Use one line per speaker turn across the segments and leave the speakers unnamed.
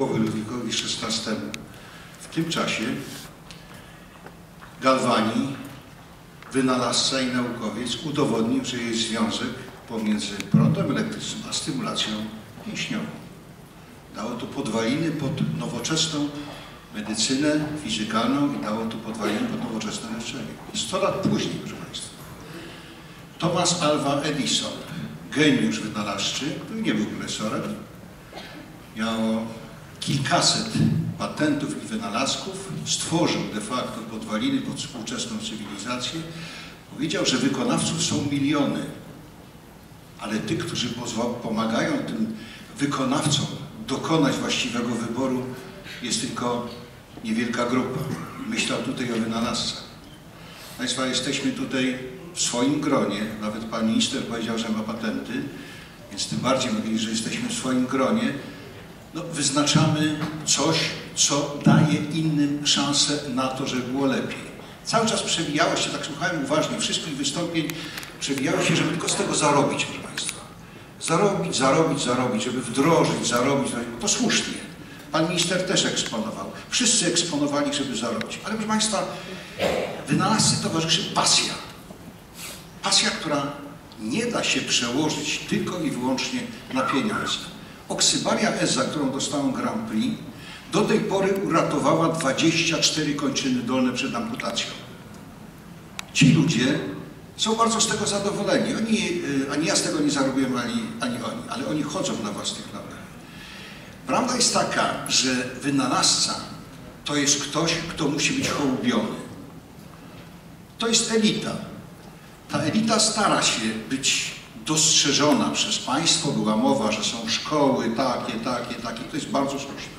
głowy Ludwikowi XVI. W tym czasie Galvani, wynalazca i naukowiec, udowodnił, że jest związek pomiędzy prądem elektrycznym a stymulacją mięśniową. Dało to podwaliny pod nowoczesną medycynę fizykalną i dało to podwaliny pod nowoczesne leczenie. 100 lat później, proszę Państwa. Thomas Alva Edison, geniusz wynalazczy, który nie był profesorem, miał kilkaset patentów i wynalazków, stworzył de facto podwaliny pod współczesną cywilizację. Powiedział, że wykonawców są miliony, ale tych, którzy pomagają tym wykonawcom dokonać właściwego wyboru, jest tylko niewielka grupa. Myślał tutaj o wynalazcach. Państwa, jesteśmy tutaj w swoim gronie, nawet pan minister powiedział, że ma patenty, więc tym bardziej mówili, że jesteśmy w swoim gronie, no, wyznaczamy coś, co daje innym szansę na to, żeby było lepiej. Cały czas przewijało się, tak słuchałem uważnie wszystkich wystąpień, przewijało się, żeby tylko z tego zarobić, proszę Państwa. Zarobić, zarobić, zarobić, żeby wdrożyć, zarobić, zarobić. to słusznie. Pan minister też eksponował. Wszyscy eksponowali, żeby zarobić. Ale proszę Państwa, wynalazcy towarzyszy pasja. Pasja, która nie da się przełożyć tylko i wyłącznie na pieniądze. Oksybaria S, za którą dostałem Grand Prix, do tej pory uratowała 24 kończyny dolne przed amputacją. Ci ludzie są bardzo z tego zadowoleni. Oni, ani ja z tego nie zarobiłem, ani, ani oni, ale oni chodzą na własnych nogach. Prawda jest taka, że wynalazca to jest ktoś, kto musi być hołubiony. To jest elita. Ta elita stara się być dostrzeżona przez państwo, była mowa, że są szkoły takie, takie, takie, to jest bardzo słuszne.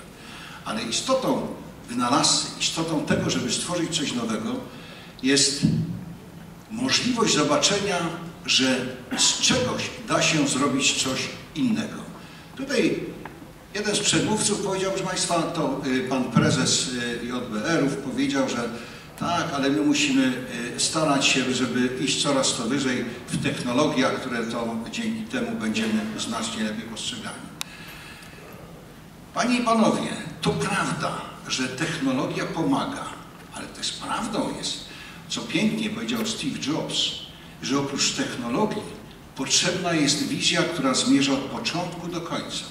Ale istotą wynalazcy, istotą tego, żeby stworzyć coś nowego, jest możliwość zobaczenia, że z czegoś da się zrobić coś innego. Tutaj jeden z przedmówców powiedział, proszę Państwa, to pan prezes JBR-ów powiedział, że tak, ale my musimy starać się, żeby iść coraz to wyżej w technologiach, które to dzięki temu będziemy znacznie lepiej postrzegani. Panie i Panowie, to prawda, że technologia pomaga, ale też prawdą jest, co pięknie powiedział Steve Jobs, że oprócz technologii potrzebna jest wizja, która zmierza od początku do końca.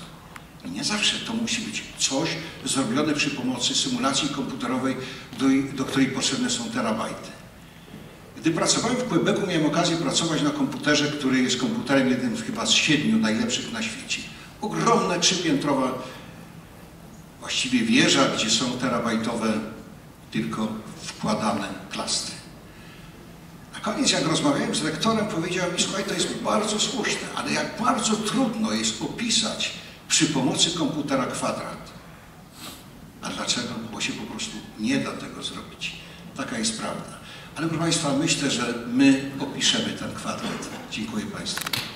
Nie zawsze to musi być coś zrobione przy pomocy symulacji komputerowej, do, do której potrzebne są terabajty. Gdy pracowałem w Quebecu, miałem okazję pracować na komputerze, który jest komputerem jednym chyba z siedmiu najlepszych na świecie. Ogromne, trzypiętrowa właściwie wieża, gdzie są terabajtowe tylko wkładane klastry. Na koniec, jak rozmawiałem z rektorem, powiedział mi, słuchaj, to jest bardzo słuszne, ale jak bardzo trudno jest opisać przy pomocy komputera kwadrat. A dlaczego? Bo się po prostu nie da tego zrobić. Taka jest prawda. Ale proszę Państwa, myślę, że my opiszemy ten kwadrat. Dziękuję Państwu.